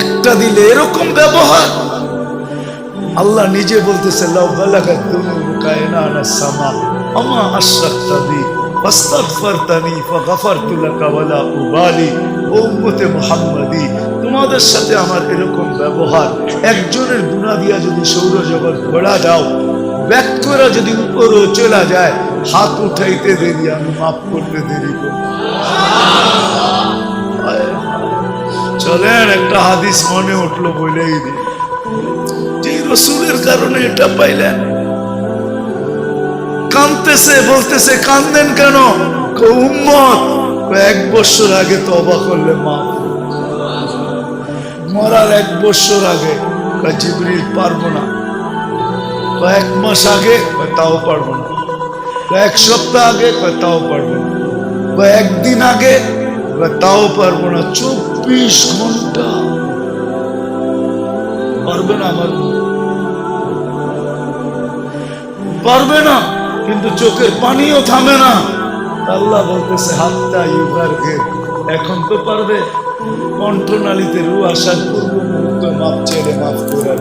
একটা দিলে এরকম ব্যবহার? আল্লাহ নিজে বলতেছে তোমাদের সাথে আমার এরকম ব্যবহার। একজনের গুনাহ দিয়া যদি সৌরজগৎ ঘোরা দাও, ব্যাক করে যদি উপরও চলে যায়, হাত উঠাইতে দেরি, আমি মাফ করতে দেরি করব। চলেন একটা হাদিস মনে উঠল বলেই দিই যে রসুলের কারণে এটা পাইলেন। কানতেছে বলতেছে কান্দেন কেন? উম্মত, এক বছর আগে তো অবাক করলে মা মরার এক বছর আগে জিবরিল, পারব না। কয় এক মাস আগে তাও পারব না। কয় এক সপ্তাহ আগে তাও পারব না। কয় একদিন আগে তাও পারব না। চব্বিশ ঘণ্টা। পারবে না আমার? পারবে না, কিন্তু চোখের পানিও থামে না। আল্লাহ বলতেছে হাতটা ইউবার ঘের এখন তো পারবে। কণ্ঠনালীতে রু আসার পূর্ব মুহূর্ত মাপ ছেড়ে মাফ করে।